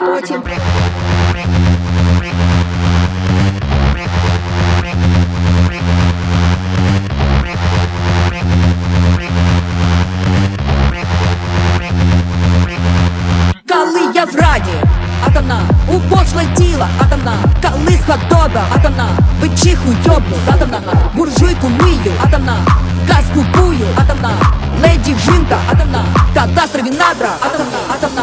Потім Коли я в раді, у пошле тіла, атомна, калиска сходоба, атомна, бичиху йобну, атомна, буржуйку мию, атомна, газ купую, атомна, леді жінка, атомна, кадастрові надра, атомна, атомна,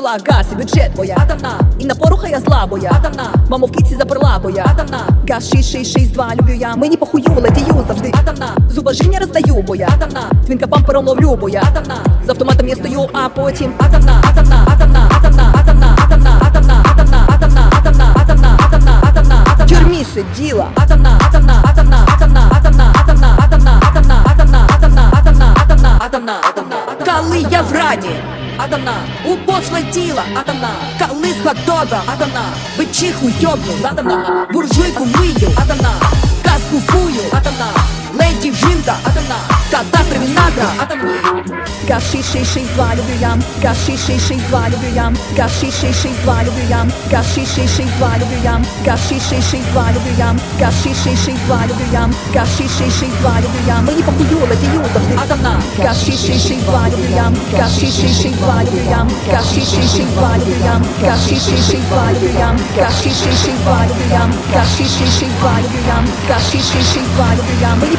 Пиздила газ і бюджет твоя Атомна І на поруха я зла боя Атомна Маму в кіці заперла боя Атомна Газ 6662 люблю я Мені похую, летію завжди Атомна Зубожіння роздаю боя Атомна Твінка пампером ловлю боя Атомна З автоматом я стою, а потім Атомна, атомна, атомна, атомна, атомна, атомна, атомна, атомна, атомна, атомна, атомна, атомна, атомна, атомна тюрмі сиділа Атомна, атомна, атомна, атомна, атомна, атомна, атомна, атомна, атомна, атомна, атомна, атомна, атомна, атомна Коли я в раді атомна, упошле тіла, адана, калиска дода, адана, вечіху йобну, атомна, буржуйку мию, адана, каску кую, адана. Леді Вінда, атомна, кадастр винагра, атомна Каши 662 люблю я, каши 662 люблю я, каши 662 люблю я, каши 662 люблю я, каши 662 люблю я, каши 662 люблю я, каши 662 люблю я. Мы не попуюла, дию завжди атомна. Каши 662 люблю я, каши 662 люблю я, каши 662 люблю я, каши 662 люблю я, каши 662 люблю я, каши 662 люблю я, каши 662 люблю я. Мы не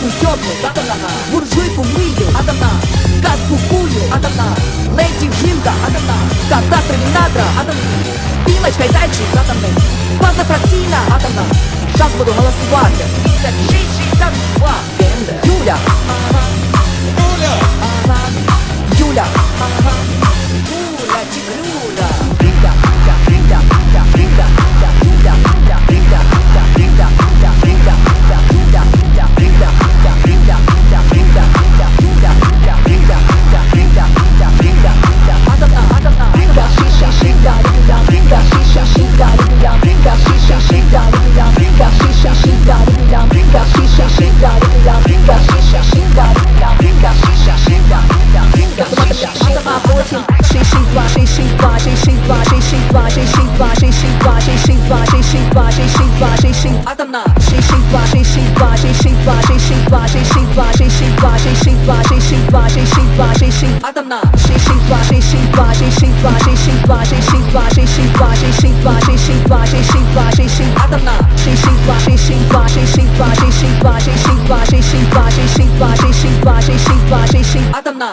Каску щоплю, атана, буржуйку мию, атана, каску кую, атана, леді жінка, атана, кота стрелінатра, атана, білочка й зайчик, атана, позафракційна, атана, зараз буду голосувати, це жичі, атана. 662, 662, 66. Атомна. 662, 662, 662, 662, 662, 662, 662, 662, 662, 66. Атомна. 662, 662, 662, 662, 662, 662, 662, 662, 662, 66. Атомна. 662, 662, 662, 662, 662, 662, 662, 662, 662, 66. Атомна.